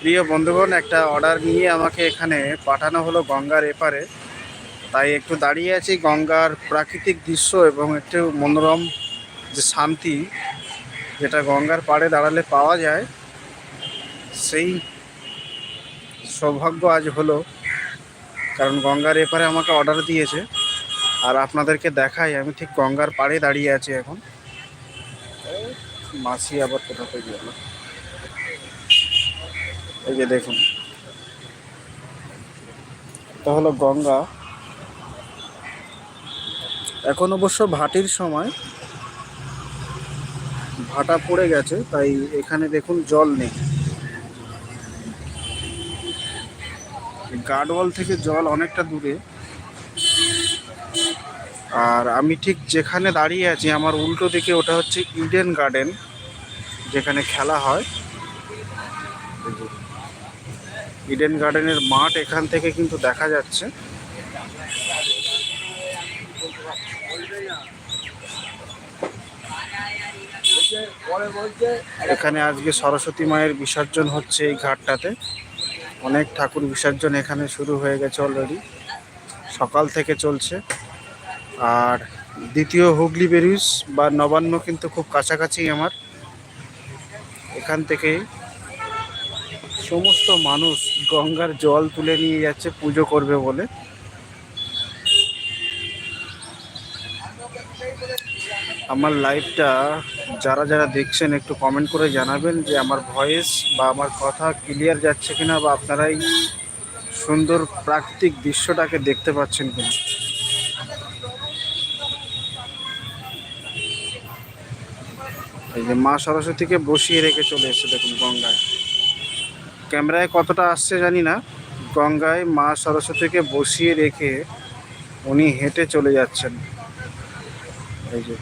প্রিয় বন্ধুগণ, একটা অর্ডার নিয়ে আমাকে এখানে পাঠানো হলো গঙ্গার এপারে। তাই একটু দাঁড়িয়ে আছি, গঙ্গার প্রাকৃতিক দৃশ্য এবং একটু মনোরম যে শান্তি যেটা গঙ্গার পাড়ে দাঁড়ালে পাওয়া যায়, সেই সৌভাগ্য আজ হলো। কারণ গঙ্গার এপারে আমাকে অর্ডার দিয়েছে। আর আপনাদেরকে দেখাই, আমি ঠিক গঙ্গার পাড়ে দাঁড়িয়ে আছি এখন। মাসি আবার কোথা থেকে গেল। এই যে দেখুন। এটা হলো গঙ্গা। এখন অবশ্য ভাটির সময়। ভাটা পড়ে গেছে, তাই এখানে দেখুন জল নেই। গার্ডওয়াল থেকে জল অনেকটা দূরে। আর আমি ঠিক যেখানে দাঁড়িয়ে আছি, আমার উল্টো দিকে ওটা হচ্ছে ইডেন গার্ডেন যেখানে খেলা হয়। ইডেন গার্ডেনের মাঠ এখান থেকে কিন্তু দেখা যাচ্ছে। এখানে আজকে সরস্বতী মায়ের বিসর্জন হচ্ছে এই ঘাটটাতে। অনেক ঠাকুর বিসর্জন এখানে শুরু হয়ে গেছে অলরেডি সকাল থেকে চলছে। আর দ্বিতীয় হুগলি বেরিউস বা নবান্ন কিন্তু খুব কাছাকাছি আমার। এখান থেকেই সমস্ত মানুষ গঙ্গার জল তুলে নিয়ে যাচ্ছে, পুজো করবে বলে। আমার লাইভটা যারা যারা দেখছেন, একটু কমেন্ট করে জানাবেন যে আমার ভয়েস বা আমার কথা ক্লিয়ার যাচ্ছে কিনা বা আপনারাই সুন্দর প্রাকৃতিক দৃশ্যটাকে দেখতে পাচ্ছেন কিনা। এই যে মা সরস্বতীকে বসিয়ে রেখে চলে এসছে দেখুন গঙ্গায়। ক্যামেরায় কতটা আসছে জানি না। গঙ্গায় মা সরস্বতীকে বসিয়ে রেখে উনি হেঁটে চলে যাচ্ছেন। এই যে।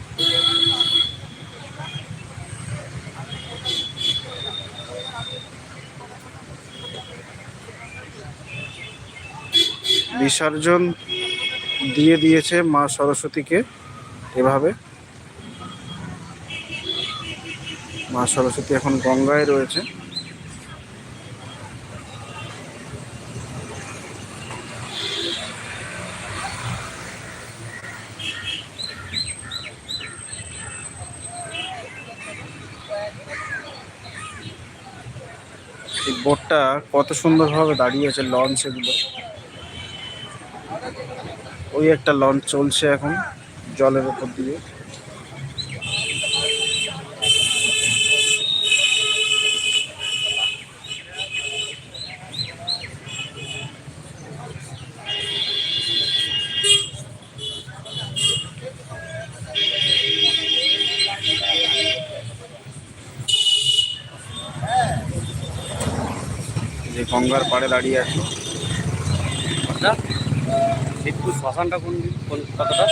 বিসর্জন দিয়ে দিয়েছে মা সরস্বতীকে এভাবে। মা সরস্বতী এখন গঙ্গায় রয়েছে। এই বোটটা কত সুন্দরভাবে দাঁড়িয়ে আছে লঞ্চ এগুলো। ওই একটা লঞ্চ চলছে এখন, জলের উপর দিয়ে। যে গঙ্গার পাড়ে দাঁড়িয়ে আছি। শিবপুর শ্মশানটা কোন কোন কতটা?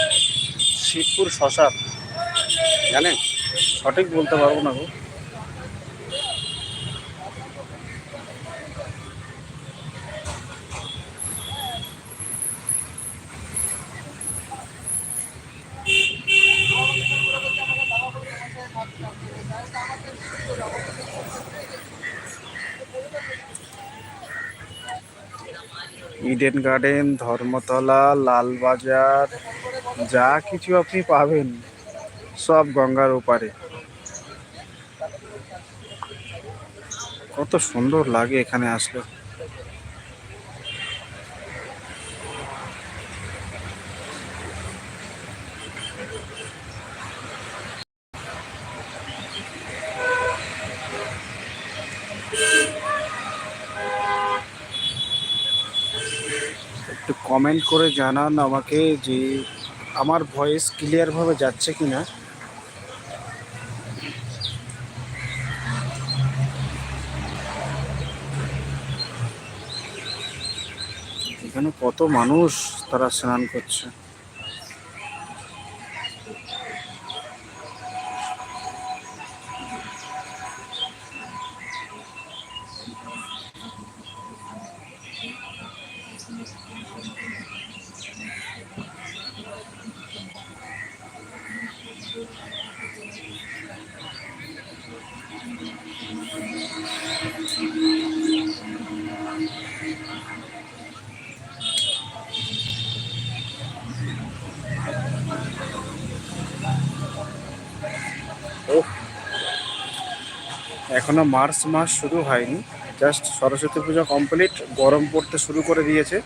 শিবপুর শ্মশান। জানেন? সঠিক বলতে পারব না গো। ইডেন গার্ডেন ধর্মতলা, লালবাজার, যা কিছু আপনি পাবেন, সব গঙ্গার ওপারে। কত সুন্দর লাগে এখানে আসলে একটু কমেন্ট করে জানান আমাকে যে আমার ভয়েস ক্লিয়ারভাবে যাচ্ছে কি না এখানে কত মানুষ তারা স্নান করছে। এখনও মার্চ মাস শুরু হয়নি। জাস্ট সরস্বতী পুজো কমপ্লিট, গরম পড়তে শুরু করে দিয়েছে।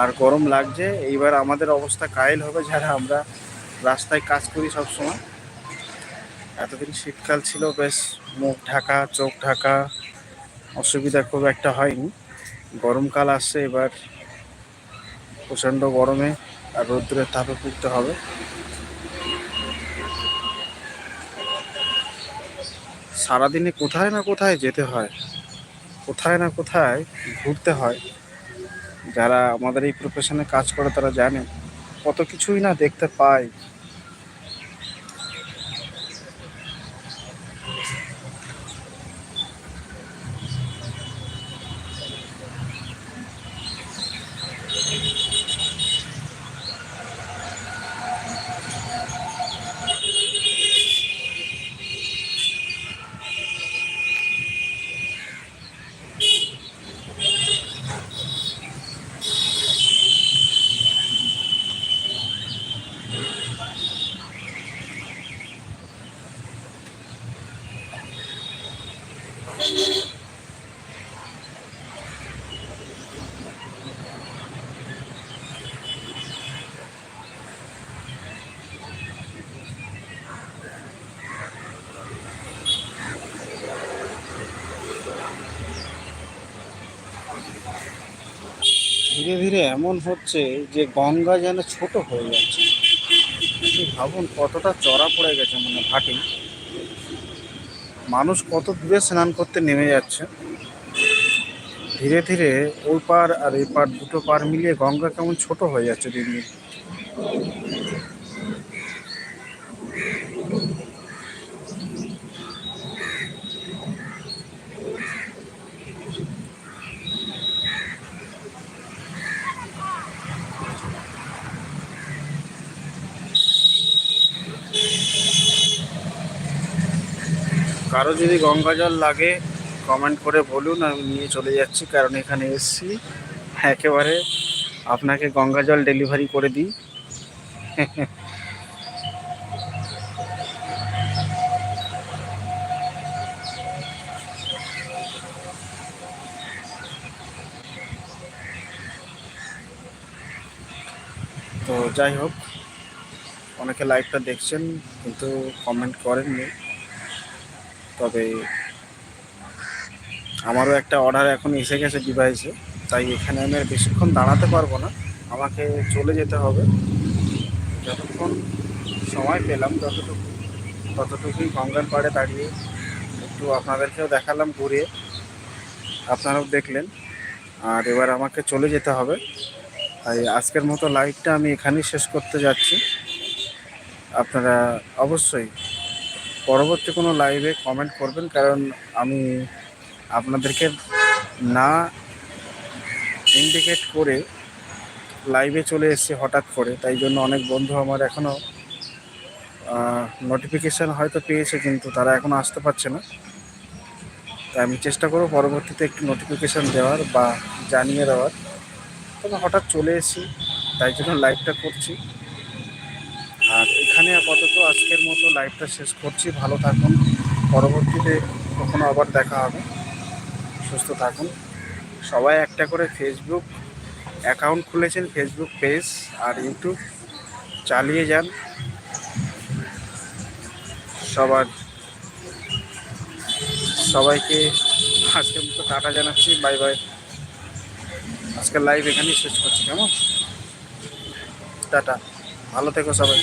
আর গরম লাগছে, এইবার আমাদের অবস্থা কায়েল হবে যারা আমরা রাস্তায় কাজ করি সব সময় এতদিন শীতকাল ছিল, বেশ মুখ ঢাকা, চোখ ঢাকা, অসুবিধা খুব একটা হয়নি। গরমকাল আসছে, এবার প্রচণ্ড গরমে আর রৌদ্রের তাপে পুড়তে হবে। সারাদিনে কোথায় না কোথায় যেতে হয়, কোথায় না কোথায় ঘুরতে হয়, যারা আমাদের এই প্রফেশনে কাজ করে তারা জানে, কত কিছুই না দেখতে পায়। ধীরে ধীরে এমন হচ্ছে যে গঙ্গা যেন ছোট হয়ে যাচ্ছে। ভাবুন, কতটা চড়া পড়ে গেছে মানে ভাটি মানুষ কত দূরে স্নান করতে নেমে যাচ্ছে। ধীরে ধীরে ওই পার আর এই পার দুটো পার মিলিয়ে গঙ্গা কেমন ছোট হয়ে যাচ্ছে দিন দিন। কারও যদি গঙ্গা জল লাগে কমেন্ট করে বলুন, আমি নিয়ে চলে যাচ্ছি, কারণ এখানে এসছি। একেবারে আপনাকে গঙ্গা জল ডেলিভারি করে দিই। তো যাই হোক, অনেকে লাইভটা দেখছেন, কিন্তু কমেন্ট করেননি। তবে আমারও একটা অর্ডার এখন এসে গেছে ডিভাইসে তাই এখানে আমি আর বেশিক্ষণ দাঁড়াতে পারব না। আমাকে চলে যেতে হবে। যতক্ষণ সময় পেলাম, ততটুকু, ততটুকুই গঙ্গার পাড়ে দাঁড়িয়ে একটু আপনাদেরকেও দেখালাম ঘুরে। আপনারাও দেখলেন। আর এবার আমাকে চলে যেতে হবে। তাই আজকের মতো লাইভটা আমি এখানেই শেষ করতে যাচ্ছি। আপনারা অবশ্যই পরবর্তী কোনো লাইভে কমেন্ট করবেন, কারণ আমি আপনাদেরকে না ইন্ডিকেট করে লাইভে চলে এসেছি হঠাৎ করে। তাই জন্য অনেক বন্ধু আমার এখনও নোটিফিকেশান হয়তো পেয়েছে, কিন্তু তারা এখনও আসতে পারছে না। তাই আমি চেষ্টা করব পরবর্তীতে একটু নোটিফিকেশান দেওয়ার বা জানিয়ে দেওয়ার। তবে হঠাৎ চলে এসেছি, তাই জন্য লাইভটা করছি। এখানে আপাতত আজকের মতো লাইভটা শেষ করছি। ভালো থাকুন। পরবর্তীতে কখনো আবার দেখা হবে। সুস্থ থাকুন। সবাই একটা করে ফেসবুক অ্যাকাউন্ট খুলেছেন ফেসবুক পেজ আর ইউটিউব চালিয়ে যান। সবার, সবাইকে আজকের মতো টাটা জানাচ্ছি। বাই বাই আজকের লাইভ এখানেই শেষ করছি। কেমন? টাটা। ভালো থেকো সবাই।